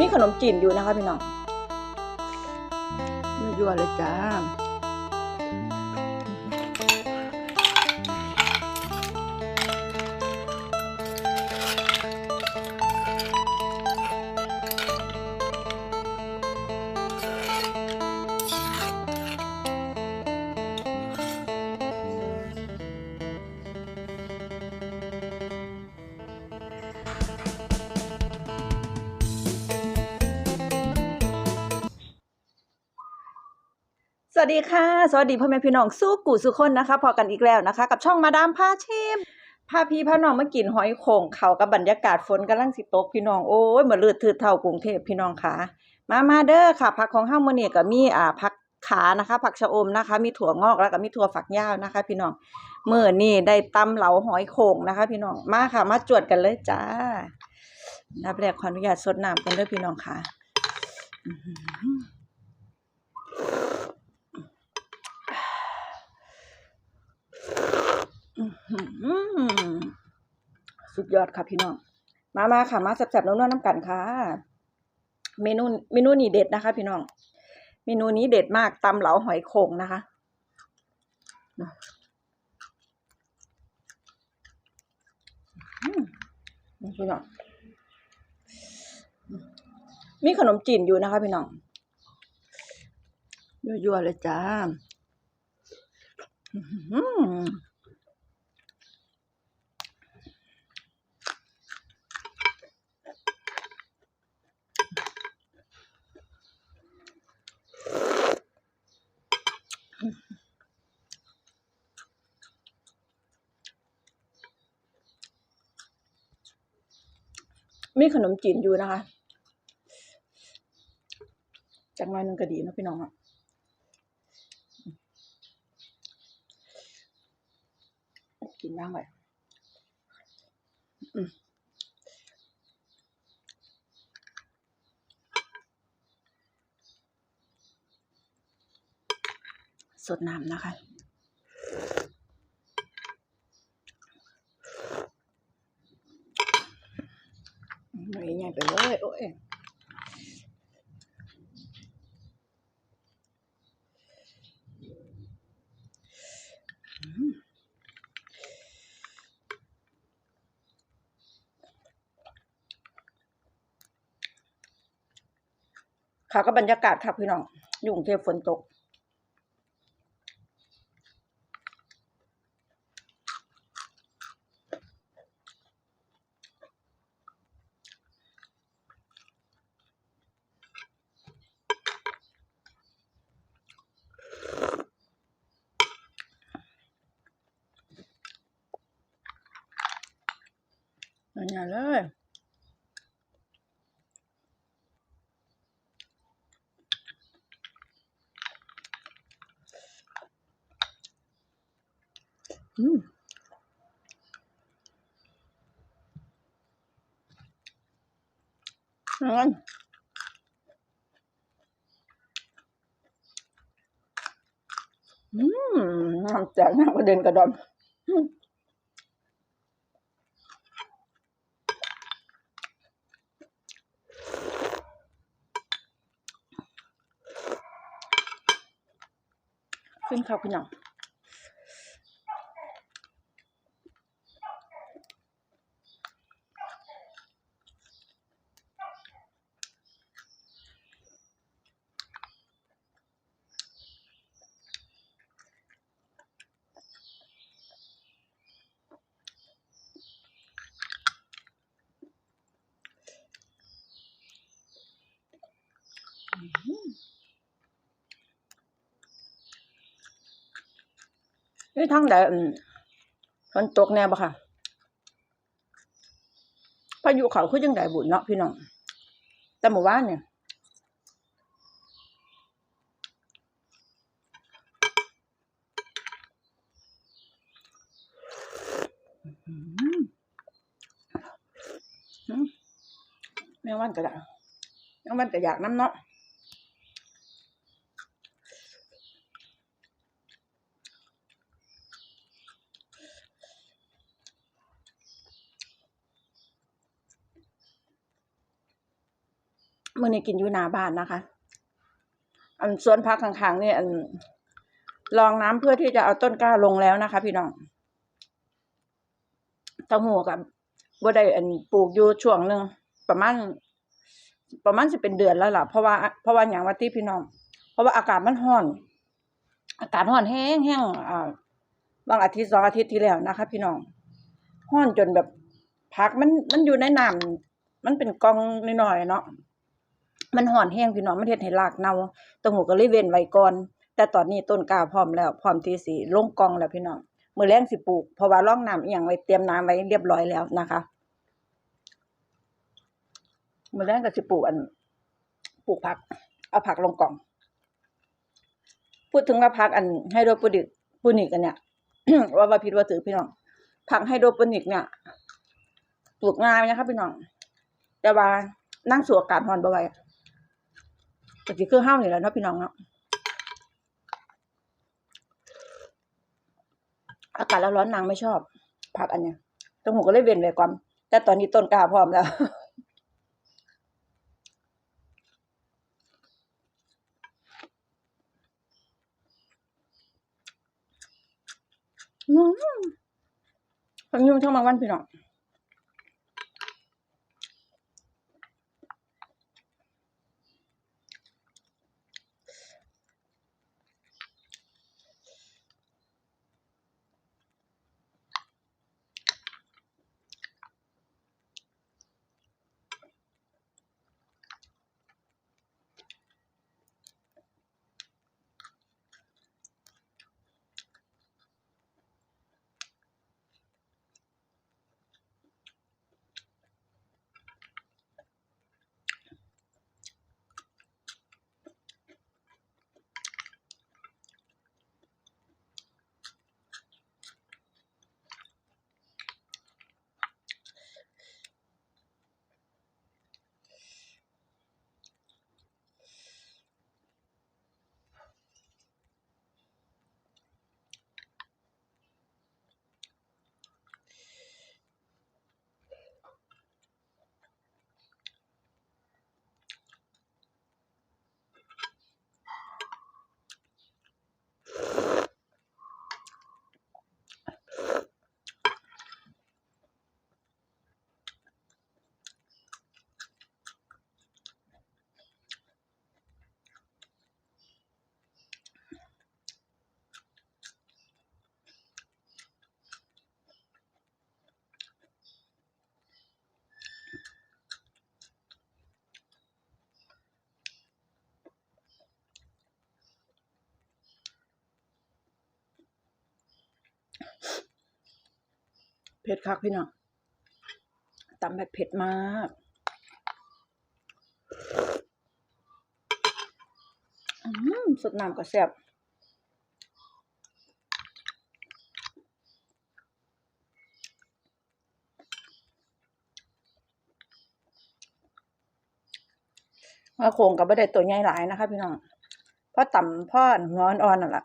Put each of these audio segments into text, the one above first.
มีขนมจีนอยู่นะคะพี่น้องยั่วๆเลยจ้า วัสดีค่ะ สวัสดีพ่อแม่พี่น้องสู้กูสุคนนะคะ พอกันอีกแล้วนะคะ กับช่องมาดามพาชิมพาพี่พาน้องมากินหอยโข่งเขากับบรรยากาศฝนกำลังสิตกพี่น้องโอ้ยมาเลือดถืดเท่ากรุงเทพพี่น้องค่ะ มามาเด้อค่ะผักของห้ามื้อนี้ก็มีอ่าผักขานะคะ ผักชะอมนะคะ มีถั่วงอกแล้วก็มีถั่วฝักยาวนะคะ พี่น้องเมื้อนี้ได้ตำเหลาหอยโข่งนะคะ พี่น้องมาค่ะ มาจวดกันเลยจ้านับแรกขออนุญาตสดน้ำกันเด้อพี่น้องค่ะอื้อหือ อื้อหือ สุดยอดค่ะพี่น้อง มามาค่ะ มาแซ่บๆน้องๆน้ำกันค่ะ เมนูเมนูนี้เด็ดนะคะ พี่น้อง เมนูนี้เด็ดมากตำเหลาหอยโข่งนะคะนี่พี่น้อง มีขนมจีนอยู่นะคะพี่น้อง ยั่วๆเลยจ้า อื มีขนมจีนอยู่นะคะ จากหน้อยนึงก็ดีนะพี่น้องอะกินบ้างไปอืมสดน้ำนะคะ หน่อย ใหญ่ไปเลยโอ้ยอืมค่ะก็บรรยากาศค่ะพี่น้องอยู่กรุงเทพฝนตก อย่าเลยอืมงั้นอืมน้ำแตกน้ำกระเด็นกระดอน ขึ้นข้าวขึ้นหนัง นี่ทั้งใดอืมฝนตกแน่บ่ค่ะพายุเขาคือจังไดบุญเนาะพี่น้องแต่หมู่บ้านเนี่ยแม่วันก็ได้แม่วันก็อยากน้ำเนาะ มื้อนี้กินอยู่หน้าบ้านนะคะ อันสวนผักข้างๆนี่อันรองน้ำเพื่อที่จะเอาต้นกล้าลงแล้วนะคะ พี่น้องต้าหู้กับบ่ได้อันปลูกอยู่ช่วงหนึ่งประมาณประมาณสิเป็นเดือนแล้วล่ะเพราะว่าเพราะว่าหยังว่าติพี่น้อง เพราะว่าอากาศมันร้อน อากาศร้อนแห้งแห้งอ่าบางอาทิตย์สองอาทิตย์ที่แล้วนะคะ พี่น้องร้อนจนแบบผักมันมันอยู่ในน้ำมันเป็นกองน้อยๆเนาะ มันร้อนแห้งพี่น้องมันเฮ็ดให้รากเน่าต้าหู้ก็เลยเว้นไว้ก่อน แต่ตอนนี้ต้นกล้าพร้อมแล้วพร้อมที่สิลงกองแล้วพี่น้องมือแลงสิปลูกเพราะว่าร่องน้ำอีหยังไว้เตรียมน้ำไว้เรียบร้อยแล้วนะคะมือแลงก็สิปลูกอันปลูกผัก เอาผักลงกล่อง พูดถึงว่าผักอันไฮโดรโปนิกโปนิกอันเนี้ยว่าว่าผิดว่าถือพี่น้องผักไฮโดรโปนิกเนี่ยปลูกง่ายนะคะพี่น้อง แต่ว่านั่งสู่อากาศร้อนบ่ไห วก็สิคือเฮาวนี่แหละเนาะพี่น้องเนาะอากาศแล้วร้อนนางไม่ชอบ ผักอันเนี้ยต้นหูก็เลยเว้นไว้ก่อนแต่ตอนนี้ต้นกล้าพร้อมแล้วอืมทั้งยุ่งทั้งบางวันพี่น้อง ผ็ดคักพี่น้องตำแบบเผ็ดมากอืมสดน้ำก็แซ่บว่าโคงกับบ่ได้ตัวใหญ่หลายนะคะพี่น้องเพราะต่ำพ่อหัวอ่อนๆนั่นแหละ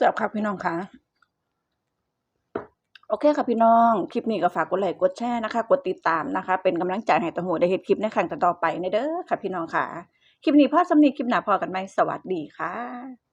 จับครับพี่น้องค่ะโอเคค่ะพี่น้อง คลิปนี้ก็ฝากกดไลค์กดแชร์นะคะ กดติดตามนะคะ เป็นกำลังใจให้ตะหัวได้เห็นคลิปในครั้งต่อไปในเด้อค่ะพี่น้องค่ะ คลิปนี้พอสำนีคลิปหน้าพอกันไหมสวัสดีค่ะ